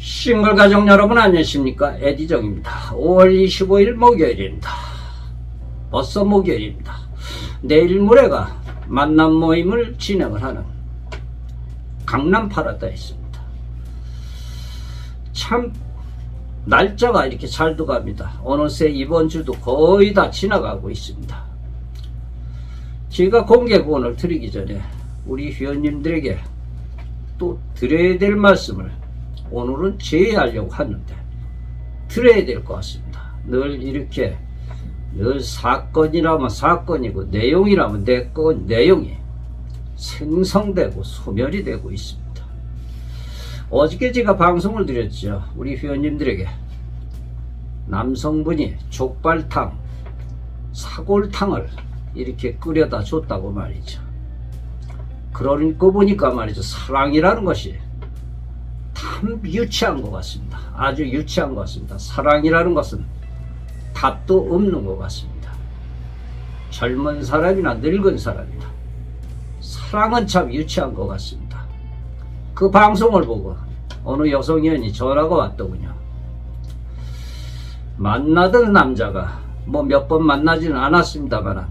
싱글 가족 여러분 안녕하십니까? 에디정입니다. 5월 25일 목요일입니다. 벌써 목요일입니다. 내일 모레가 만남 모임을 진행을 하는 강남 파라다에 있습니다. 참 날짜가 이렇게 잘 돼갑니다. 어느새 이번 주도 거의 다 지나가고 있습니다. 제가 공개 구원을 드리기 전에 우리 회원님들에게 또 드려야 될 말씀을 오늘은 제의하려고 하는데 드려야 될 것 같습니다. 늘 이렇게 늘 사건이라면 사건이고 내용이라면 내건 내용이 생성되고 소멸이 되고 있습니다. 어저께 제가 방송을 드렸죠. 우리 회원님들에게 남성분이 족발탕, 사골탕을 이렇게 끓여다 줬다고 말이죠. 그러니까 보니까 말이죠. 사랑이라는 것이 참 유치한 것 같습니다. 아주 유치한 것 같습니다. 사랑이라는 것은 답도 없는 것 같습니다. 젊은 사람이나 늙은 사람이나 사랑은 참 유치한 것 같습니다. 그 방송을 보고 어느 여성위원이 전화가 왔더군요. 만나던 남자가 뭐 몇 번 만나지는 않았습니다만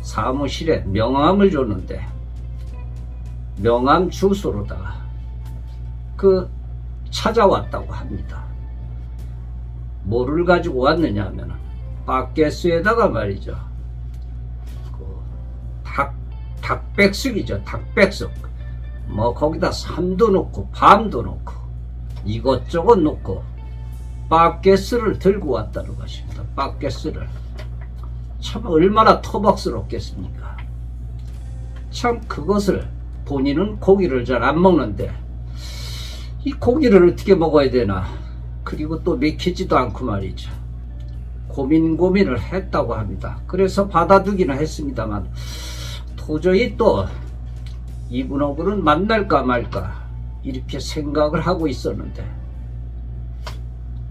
사무실에 명함을 줬는데 명함 주소로다가 그 찾아왔다고 합니다. 뭐를 가지고 왔느냐 하면 바게스에다가 말이죠. 그 닭, 닭백숙이죠. 닭백숙. 뭐 거기다 삼도 넣고 밤도 넣고 이것저것 넣고 바게스를 들고 왔다는 것입니다. 바게스를. 참 얼마나 토박스럽겠습니까? 참 그것을 본인은 고기를 잘 안 먹는데 이 고기를 어떻게 먹어야 되나? 그리고 또 믿기지도 않고 말이죠. 고민 고민을 했다고 합니다. 그래서 받아두기는 했습니다만 도저히 또 이분하고는 만날까 말까 이렇게 생각을 하고 있었는데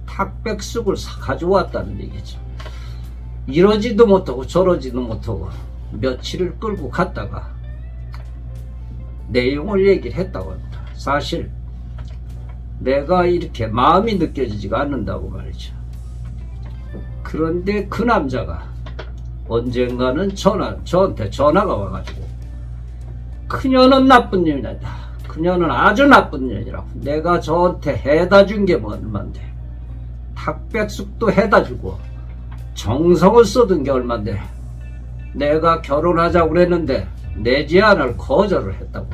탁백숙을 사- 가져왔다는 얘기죠. 이러지도 못하고 저러지도 못하고 며칠을 끌고 갔다가 내용을 얘기를 했다고 합니다. 사실 내가 이렇게 마음이 느껴지지가 않는다고 말이죠. 그런데 그 남자가 언젠가는 전화, 저한테 전화가 와가지고 그녀는 나쁜 년이다. 그녀는 아주 나쁜 년이라고. 내가 저한테 해다 준 게 얼만데. 탁백숙도 해다 주고 정성을 쏟은 게 얼만데. 내가 결혼하자고 그랬는데 내 제안을 거절을 했다고.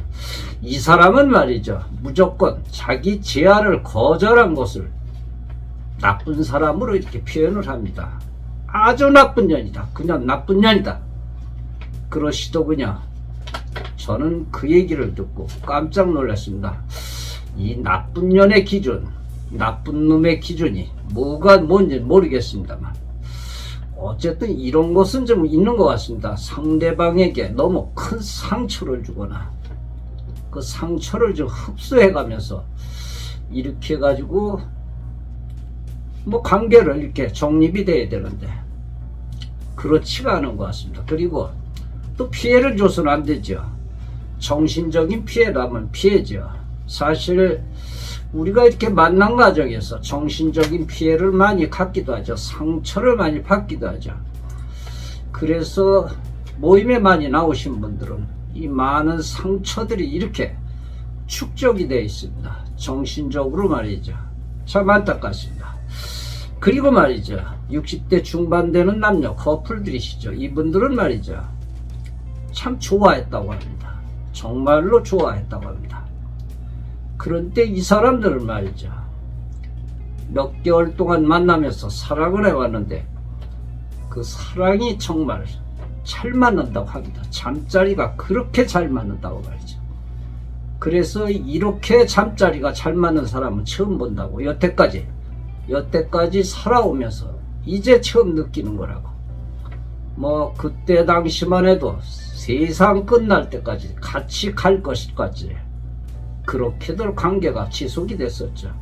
이 사람은 말이죠. 무조건 자기 제안을 거절한 것을 나쁜 사람으로 이렇게 표현을 합니다. 아주 나쁜 년이다. 그냥 나쁜 년이다. 그러시더군요. 저는 그 얘기를 듣고 깜짝 놀랐습니다. 이 나쁜 년의 기준, 나쁜 놈의 기준이 뭐가 뭔지 모르겠습니다만 어쨌든 이런 것은 좀 있는 것 같습니다. 상대방에게 너무 큰 상처를 주거나 그 상처를 좀 흡수해 가면서 이렇게 해가지고 뭐 관계를 이렇게 정립이 돼야 되는데 그렇지가 않은 것 같습니다. 그리고 또 피해를 줘서는 안 되죠. 정신적인 피해라면 피해죠. 사실 우리가 이렇게 만난 과정에서 정신적인 피해를 많이 갖기도 하죠. 상처를 많이 받기도 하죠. 그래서 모임에 많이 나오신 분들은 이 많은 상처들이 이렇게 축적이 되어 있습니다. 정신적으로 말이죠. 참 안타깝습니다. 그리고 말이죠. 60대 중반 되는 남녀 커플들이시죠. 이분들은 말이죠. 참 좋아했다고 합니다. 정말로 좋아했다고 합니다. 그런데 이 사람들은 말이죠. 몇 개월 동안 만나면서 사랑을 해왔는데 그 사랑이 정말 잘 맞는다고 합니다. 잠자리가 그렇게 잘 맞는다고 말이죠. 그래서 이렇게 잠자리가 잘 맞는 사람은 처음 본다고 여태까지 여태까지 살아오면서 이제 처음 느끼는 거라고. 뭐 그때 당시만 해도 세상 끝날 때까지 같이 갈 것까지 그렇게들 관계가 지속이 됐었죠.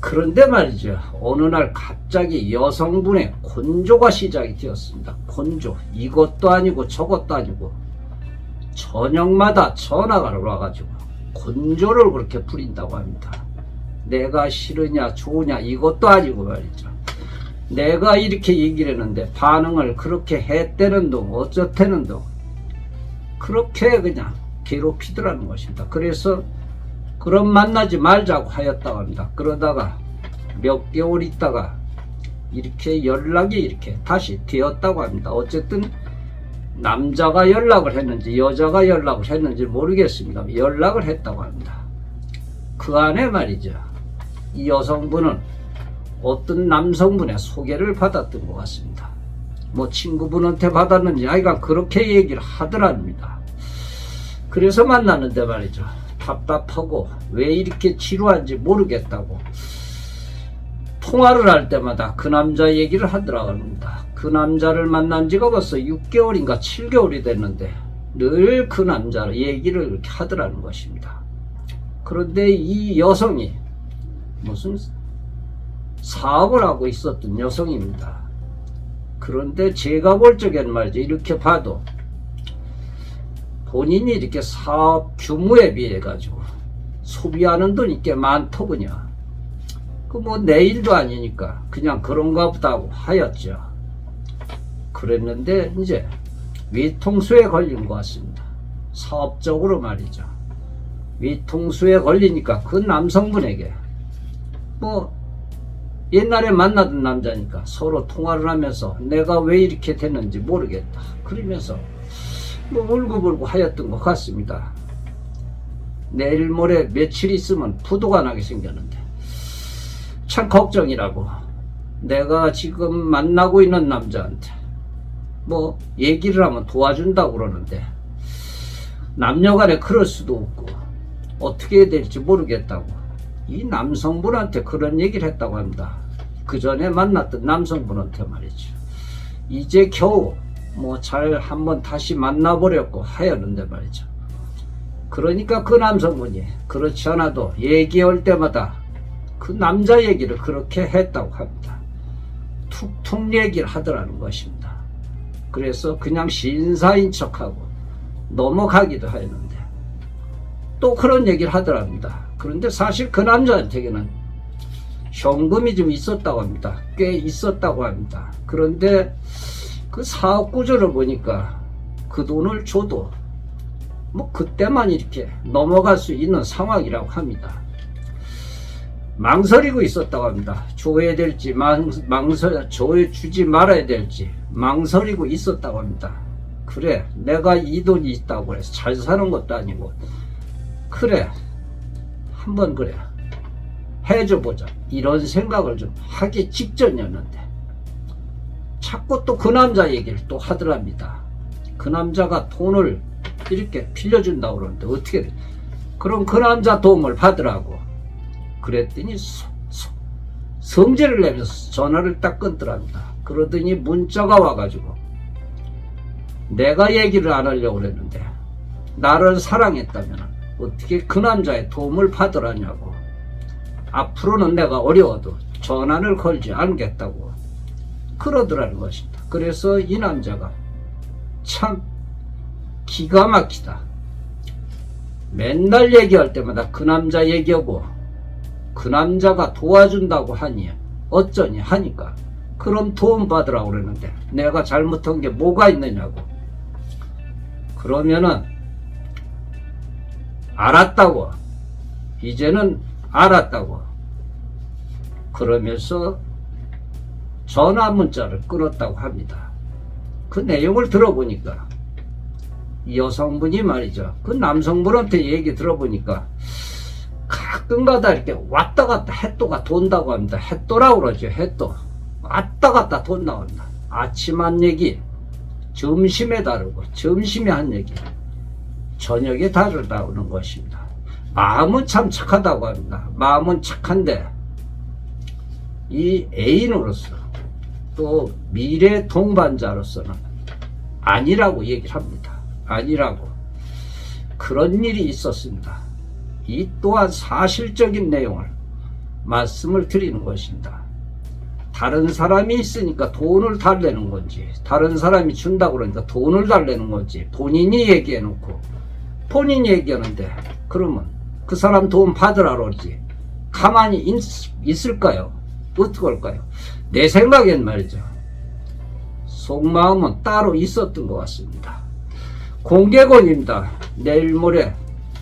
그런데 말이죠. 어느 날 갑자기 여성분의 곤조가 시작이 되었습니다. 곤조. 이것도 아니고 저것도 아니고 저녁마다 전화가 와가지고 곤조를 그렇게 부린다고 합니다. 내가 싫으냐 좋으냐 이것도 아니고 말이죠. 내가 이렇게 얘기를 했는데 반응을 그렇게 했대는 동 어쩌대는 동 그렇게 그냥 괴롭히더라는 것입니다. 그래서 그럼 만나지 말자고 하였다고 합니다. 그러다가 몇 개월 있다가 이렇게 연락이 이렇게 다시 되었다고 합니다. 어쨌든 남자가 연락을 했는지 여자가 연락을 했는지 모르겠습니다. 연락을 했다고 합니다. 그 안에 말이죠. 이 여성분은 어떤 남성분의 소개를 받았던 것 같습니다. 뭐 친구분한테 받았는지 하여간 그렇게 얘기를 하더랍니다. 그래서 만났는데 말이죠. 답답하고 왜 이렇게 지루한지 모르겠다고 통화를 할 때마다 그 남자 얘기를 하더라고 합니다. 그 남자를 만난 지가 벌써 6개월인가 7개월이 됐는데 늘 그 남자 얘기를 이렇게 하더라는 것입니다. 그런데 이 여성이 무슨 사업을 하고 있었던 여성입니다. 그런데 제가 볼 적엔 말이죠. 이렇게 봐도 본인이 이렇게 사업 규모에 비해 가지고 소비하는 돈이 꽤 많더군요. 그 뭐 내 일도 아니니까 그냥 그런가 보다 하고 하였죠. 그랬는데 이제 위통수에 걸린 것 같습니다. 사업적으로 말이죠. 위통수에 걸리니까 그 남성분에게 뭐 옛날에 만나던 남자니까 서로 통화를 하면서 내가 왜 이렇게 됐는지 모르겠다. 그러면서 뭐 울고불고 하였던 것 같습니다. 내일 모레 며칠 있으면 부도가 나게 생겼는데 참 걱정이라고 내가 지금 만나고 있는 남자한테 뭐 얘기를 하면 도와준다고 그러는데 남녀간에 그럴 수도 없고 어떻게 해야 될지 모르겠다고 이 남성분한테 그런 얘기를 했다고 합니다. 그 전에 만났던 남성분한테 말이죠. 이제 겨우 뭐 잘 한번 다시 만나보려고 하였는데 말이죠. 그러니까 그 남성분이 그렇지 않아도 얘기할 때마다 그 남자 얘기를 그렇게 했다고 합니다. 툭툭 얘기를 하더라는 것입니다. 그래서 그냥 신사인 척하고 넘어가기도 하였는데 또 그런 얘기를 하더랍니다. 그런데 사실 그 남자한테는 현금이 좀 있었다고 합니다. 꽤 있었다고 합니다. 그런데 그 사업 구조를 보니까 그 돈을 줘도 뭐 그때만 이렇게 넘어갈 수 있는 상황이라고 합니다. 망설이고 있었다고 합니다. 줘야 될지 망, 망설 줘야 주지 말아야 될지 망설이고 있었다고 합니다. 그래 내가 이 돈이 있다고 해서 잘 사는 것도 아니고 그래 한번 그래 해줘 보자 이런 생각을 좀 하기 직전이었는데 자꾸 또 그 남자 얘기를 또 하더랍니다. 그 남자가 돈을 이렇게 빌려준다고 그러는데 어떻게 돼? 그럼 그 남자 도움을 받으라고 그랬더니 소- 소- 성질을 내면서 전화를 딱 끊더랍니다. 그러더니 문자가 와가지고 내가 얘기를 안 하려고 그랬는데 나를 사랑했다면 어떻게 그 남자의 도움을 받으라냐고 앞으로는 내가 어려워도 전화를 걸지 않겠다고 그러더라는 것입니다. 그래서 이 남자가 참 기가 막히다. 맨날 얘기할 때마다 그 남자 얘기하고 그 남자가 도와준다고 하니 어쩌니 하니까 그럼 도움 받으라고 그러는데 내가 잘못한 게 뭐가 있느냐고 그러면은 알았다고 이제는 알았다고 그러면서 전화 문자를 끊었다고 합니다. 그 내용을 들어보니까 이 여성분이 말이죠. 그 남성분한테 얘기 들어보니까 가끔가다 이렇게 왔다 갔다 햇도가 돈다고 합니다. 햇도라고 그러죠. 햇도. 왔다 갔다 돈 나온다. 아침 한 얘기, 점심에 다르고, 점심에 한 얘기, 저녁에 다르다는 것입니다. 마음은 참 착하다고 합니다. 마음은 착한데, 이 애인으로서, 또 미래 동반자로서는 아니라고 얘기를 합니다. 아니라고. 그런 일이 있었습니다. 이 또한 사실적인 내용을 말씀을 드리는 것입니다. 다른 사람이 있으니까 돈을 달래는 건지, 다른 사람이 준다고 그러니까 돈을 달래는 건지, 본인이 얘기해 놓고, 본인이 얘기하는데, 그러면 그 사람 돈 받으라 그러지. 가만히 있, 있을까요? 어떻게 할까요? 내 생각엔 말이죠. 속마음은 따로 있었던 것 같습니다. 공개권입니다. 내일 모레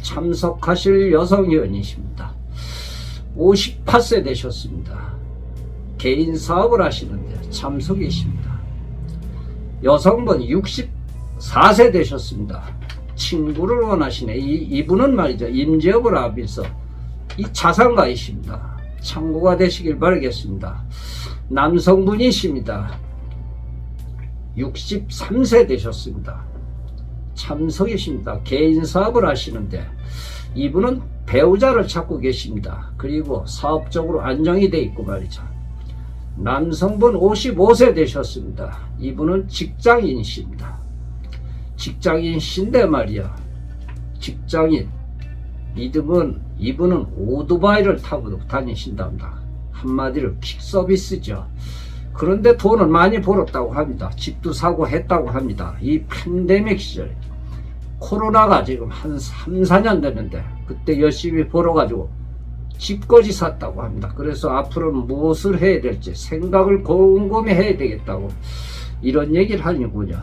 참석하실 여성의원이십니다. 58세 되셨습니다. 개인 사업을 하시는데 참석이십니다. 여성분 64세 되셨습니다. 친구를 원하시네. 이, 이분은 말이죠. 임재업을 하면서 이 자산가이십니다. 참고가 되시길 바라겠습니다. 남성분이십니다. 63세 되셨습니다. 참석이십니다. 개인 사업을 하시는데 이분은 배우자를 찾고 계십니다. 그리고 사업적으로 안정이 돼 있고 말이죠. 남성분 55세 되셨습니다. 이분은 직장인이십니다. 직장인신데 말이야. 직장인. 이분은, 이분은 오토바이를 타고 다니신답니다. 한마디로 킥 서비스죠. 그런데 돈을 많이 벌었다고 합니다. 집도 사고 했다고 합니다. 이 팬데믹 시절. 코로나가 지금 한 3, 4년 됐는데 그때 열심히 벌어가지고 집까지 샀다고 합니다. 그래서 앞으로는 무엇을 해야 될지 생각을 곰곰이 해야 되겠다고 이런 얘기를 하는군요.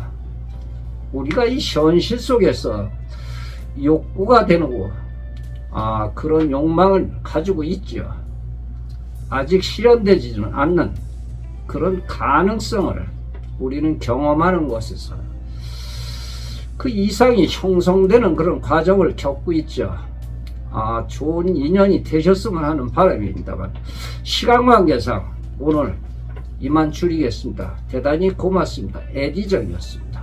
우리가 이 현실 속에서 욕구가 되는 아 그런 욕망을 가지고 있죠. 아직 실현되지는 않는 그런 가능성을 우리는 경험하는 것에서 그 이상이 형성되는 그런 과정을 겪고 있죠. 아, 좋은 인연이 되셨으면 하는 바람입니다만, 시간 관계상 오늘 이만 줄이겠습니다. 대단히 고맙습니다. 에디정이었습니다.